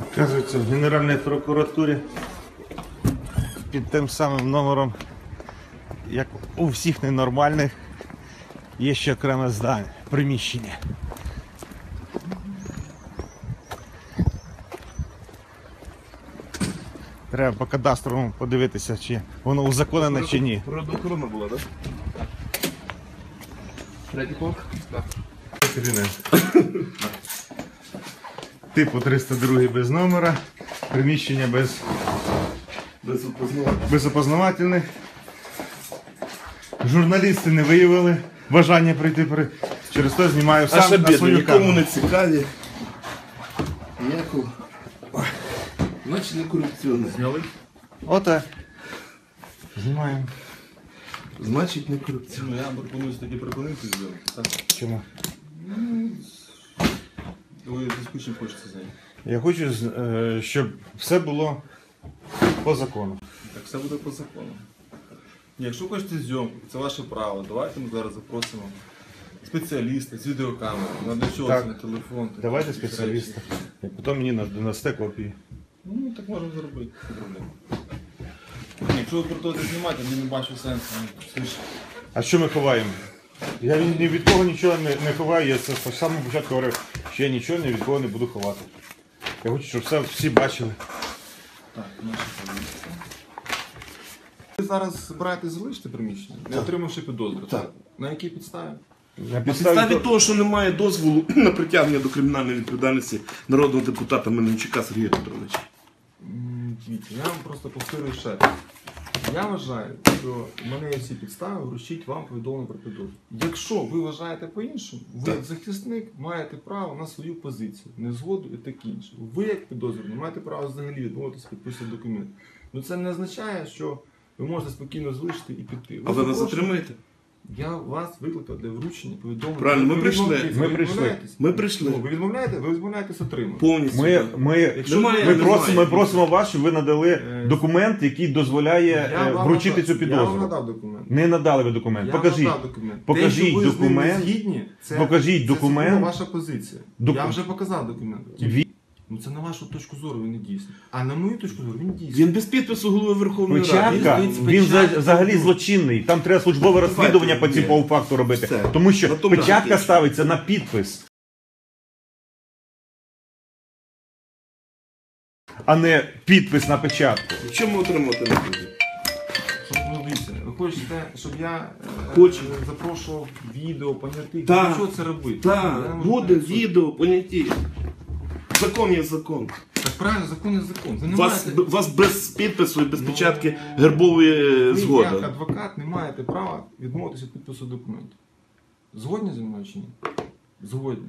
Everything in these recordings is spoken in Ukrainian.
Оказується, в Генеральній прокуратурі під тим самим номером, як у всіх ненормальних, є ще окреме здання, приміщення. Треба по кадастровому подивитися, чи воно узаконене чи ні. Природоохорона була, так? Третій поверх? Так. Типу 302 без номера, приміщення без, Без опознавательних. Журналісти не виявили бажання прийти при... через то знімаю А сам ще на бідно, свою нікому камеру. не цікаві. Ніякого. Значить не корупціонер. Зняли? Оте. Знімаємо. Значить не корупціонер. Ну, я пропоную таки припинити. Так, Чому? Зв'язку чим хочете зайняти. Я хочу, е, щоб все було по закону. Так все буде по закону. Якщо ви хочете зйомку, це ваше право. Давайте ми зараз запросимо спеціаліста з відеокамери. На для чого Так. це на телефон. такі Давайте речі. спеціаліста. І потім мені на- донесте копії. Ну, так можемо зробити, не проблема. Ні, Якщо ви продовжуєте знімати, я не бачу сенсу. Ну, це ж А що ми ховаємо? Я ні ні від кого нічого не, не ховаю, я це з самого початку говорив, що я нічого ні від кого не буду ховати. Я хочу, щоб все всі бачили. Так, наші позиції. Ви зараз збираєтесь залишити приміщення, не отримавши підозру. Так. На якій підставі? На підставі того, що немає дозволу на притягнення до кримінальної відповідальності народного депутата Мельничука Сергія Петровича. М, Дивіться, я вам просто повторюю ще раз. Я вважаю, що в мене є всі підстави вручити вам повідомлення про підозру. Якщо ви вважаєте по-іншому, ви як захисник маєте право на свою позицію, незгоду і таке інше. Ви як підозрюваний маєте право взагалі відмовитися підписувати документ. Ну це не означає, що ви можете спокійно залишити і піти. А ви нас запрошені- затримаєте? Я вас викликав для вручення повідомлення. Правильно, ми Ви прийшли. відмовляєтесь? Ми Ви прийшли. відмовляєтесь? Ми прийшли. Ну, ви відмовляєте? Ви відмовляєтесь отримати. Повністю. Ми, ми, Якщо Немає, ми, немає. просимо, ми просимо вас, щоб ви надали Е, документ, який дозволяє Я е, вам вручити надав- цю Я вам підозру. надав документ. Не надали ви документ. Я Покажіть. надав документ. покажіть Те, що ви з ним документ. згідні, це, Покажіть це документ. сугубо ваша позиція. Доку- Я вже показав документ. Ві- Ну це на вашу точку зору він не дійсний. А на мою точку зору він дійсний. Він без підпису голови Верховної Печатка, Ради. Він він за- взагалі злочинний. Там треба службове розслідування по ні. цьому факту робити. Все. Тому що На печатка закінчимо. ставиться на підпис. А не підпис на печатку. Чому отримати не буде? Щоб ви дивіться, ви хочете, щоб я е, Хочу. е, запрошував відео, поняти. Так. Що це робити? Я не Так, можу буде відео, поняті. Закон є закон. Так правильно, закон є закон. Ви не Вас, маєте... вас без підпису і без Ну, печатки гербової Ви, як згоди. адвокат, не маєте права відмовитися від підпису документу. Згодні зі мною чи ні? Згодні.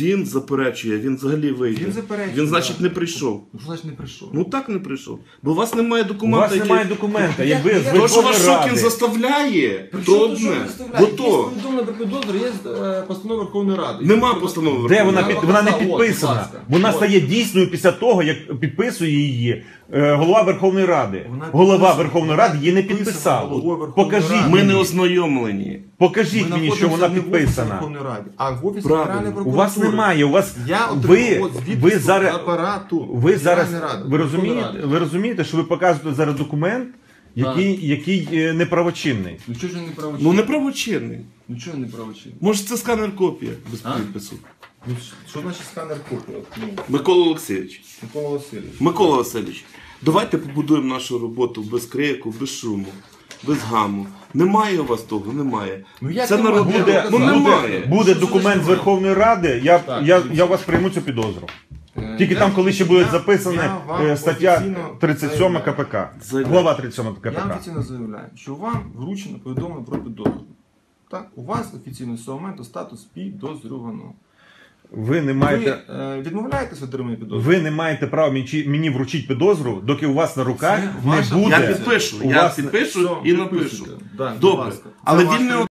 Він заперечує, він взагалі вийде. Він заперечує, Він, значить, да. не прийшов. Ну що значить не прийшов? Ну так не прийшов. Бо у вас немає У документа, вас який... немає документа. Якби Я- з я- То, що Верховної вас Шокін Ради. заставляє, При то одне. Бо? Є то повідомлення про підозру, є е, постанова Верховної Ради. нема постанови Де вона під вона не От, будь підписана? ласка. Вона От. стає дійсною після того, як підписує її е, голова Верховної Ради. Вона Голова підписана. Верховної Ради її не Підписана головою Верховної Покажіть Ради. Ми мені, не ознайомлені. покажіть мені, що знаходимося вона не в офісі підписана. Верховної Ради, а в офісі Правильно. Генеральної У вас немає. У вас Я ви, ви зараз апарату. ви зараз ви розумієте, ви розумієте, що ви показуєте зараз документ, який, який е, неправочинний. Ну чого ж він не правочинний? Ну не правочинний. Ну чого він не? Може це сканер копія без А? підпису. Ну, що значить сканер ну, Микола Олексійович. Микола Васильович. Микола Васильович, давайте побудуємо нашу роботу без крику, без шуму, без гаму. Немає у вас того, немає. Ну, як це немає? народ Буде- Буде, ну немає. буде документ з Верховної Ради, я, Так, я, я вас прийму цю підозру. Е, Тільки я- там, коли ще буде записана я вам е, стаття офіційно 37 заявляю. КПК. Заявляю. Глава 37 Я КПК. офіційно заявляю, що вам вручено повідомлення про підозру. Так, у вас офіційно з цього моменту статус підозрюваного. Ви не Ви маєте. е, відмовляєтесь отримання підозри? Ви не маєте права мені, мені вручити підозру, доки у вас на руках Це не ваша буде. Я підпишу, У я вас- підпишу Все, і напишу. Добре. Але він не